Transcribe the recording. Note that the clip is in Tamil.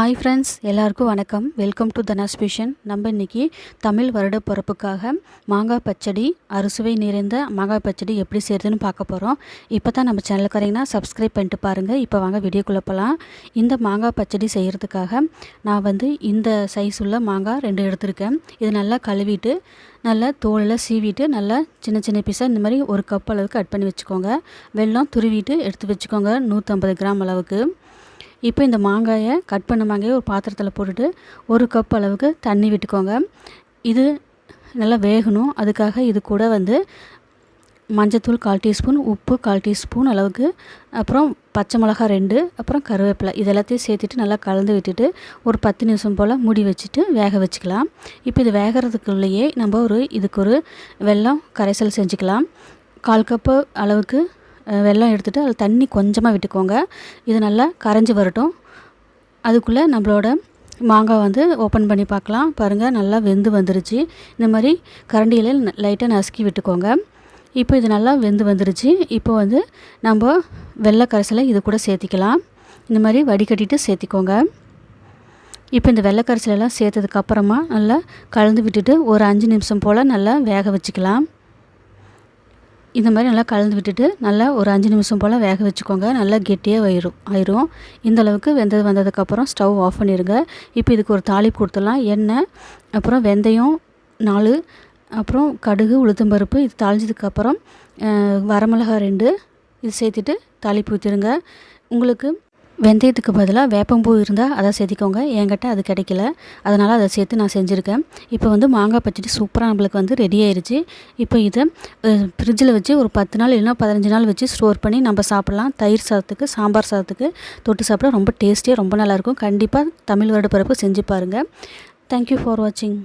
ஹாய் ஃப்ரெண்ட்ஸ் எல்லாருக்கும் வணக்கம். வெல்கம் டு தனாஸ் பிஷன் நம்ம இன்றைக்கி தமிழ் வருட பிறப்புக்காக மாங்காய் பச்சடி அறுசுவை நிறைந்த மாங்காய் பச்சடி எப்படி செய்கிறதுன்னு பார்க்க போகிறோம் இப்போ தான் நம்ம சேனலுக்கு வரீங்கன்னா சப்ஸ்கிரைப் பண்ணிட்டு பாருங்கள் இப்போ வாங்க வீடியோக்குள்ளே போகலாம் இந்த மாங்காய் பச்சடி செய்கிறதுக்காக நான் வந்து இந்த சைஸ் உள்ள மாங்காய் ரெண்டு எடுத்திருக்கேன். இது நல்லா கழுவிட்டு நல்லா தோலில் சீவிட்டு நல்லா சின்ன சின்ன பீஸாக இந்த மாதிரி ஒரு கப் அளவுக்கு கட் பண்ணி வச்சுக்கோங்க. வெள்ளம் துருவிட்டு எடுத்து வச்சுக்கோங்க நூற்றம்பது கிராம் அளவுக்கு. இப்போ இந்த மாங்காயை கட் பண்ண மாங்காயை ஒரு பாத்திரத்தில் போட்டுட்டு ஒரு கப் அளவுக்கு தண்ணி விட்டுக்கோங்க. இது நல்லா வேகணும். அதுக்காக இது கூட வந்து மஞ்சத்தூள் கால் டீஸ்பூன் உப்பு கால் டீஸ்பூன் அளவுக்கு அப்புறம் பச்சை மிளகா ரெண்டு அப்புறம் கருவேப்பிலை. இது எல்லாத்தையும் சேர்த்துட்டு நல்லா கலந்து விட்டுட்டு ஒரு பத்து நிமிஷம் போல் மூடி வச்சுட்டு வேக வச்சுக்கலாம். இப்போ இது வேகிறதுக்குள்ளேயே நம்ம ஒரு இதுக்கு ஒரு வெல்லம் கரைசல் செஞ்சுக்கலாம். கால் கப்பு அளவுக்கு வெள்ளம் எடுத்துகிட்டு அதில் தண்ணி கொஞ்சமாக விட்டுக்கோங்க. இது நல்லா கரைஞ்சி வரட்டும். அதுக்குள்ளே நம்மளோட மாங்காய் வந்து ஓப்பன் பண்ணி பார்க்கலாம். பாருங்கள் நல்லா வெந்து வந்துருச்சு. இந்த மாதிரி கரண்டியில் லைட்டாக நசுக்கி விட்டுக்கோங்க. இப்போ இது நல்லா வெந்து வந்துருச்சு. இப்போ வந்து நம்ம வெள்ளை கரைசலை இது கூட சேர்த்திக்கலாம். இந்த மாதிரி வடிகட்டிட்டு சேர்த்திக்கோங்க. இப்போ இந்த வெள்ளை கரைசலெல்லாம் சேர்த்ததுக்கப்புறமா நல்லா கலந்து விட்டுட்டு ஒரு அஞ்சு நிமிஷம் போல் நல்லா வேக வச்சுக்கலாம். இந்த மாதிரி நல்லா கலந்து விட்டுட்டு நல்லா ஒரு அஞ்சு நிமிஷம் போல் வேக வச்சுக்கோங்க. நல்லா கெட்டியாக வயிரும் ஆயிரும். இந்த அளவுக்கு வெந்தது வந்ததுக்கப்புறம் ஸ்டவ் ஆஃப் பண்ணிடுங்க இப்போ இதுக்கு ஒரு தாளிப்பு கொடுத்துடலாம். எண்ணெய் அப்புறம் வெந்தயம் நாலு அப்புறம் கடுகு உளுத்தம்பருப்பு இது தாளிஞ்சதுக்கப்புறம் வரமிளகா ரெண்டு இது சேர்த்துட்டு தாளிப்பு ஊற்றிடுங்க உங்களுக்கு வெந்தயத்துக்கு பதிலாக வேப்பம்பூ இருந்தால் அதை செதுக்கோங்க என்கிட்ட அது கிடைக்கல. அதனால் அதை சேர்த்து நான் செஞ்சுருக்கேன். இப்போ வந்து மாங்காய் பச்சடி சூப்பராக நம்மளுக்கு வந்து ரெடி ஆயிடுச்சு இப்போ இதை ஃப்ரிட்ஜில் வச்சு ஒரு பத்து நாள் இல்லைனா பதினஞ்சு நாள் வச்சு ஸ்டோர் பண்ணி நம்ம சாப்பிட்லாம். தயிர் சாதத்துக்கு சாம்பார் சாதத்துக்கு தொட்டு சாப்பிட ரொம்ப டேஸ்டியாக ரொம்ப நல்லாயிருக்கும் கண்டிப்பாக தமிழ் வருட பிறப்பு செஞ்சு பாருங்கள் தேங்க்யூ ஃபார் வாட்சிங்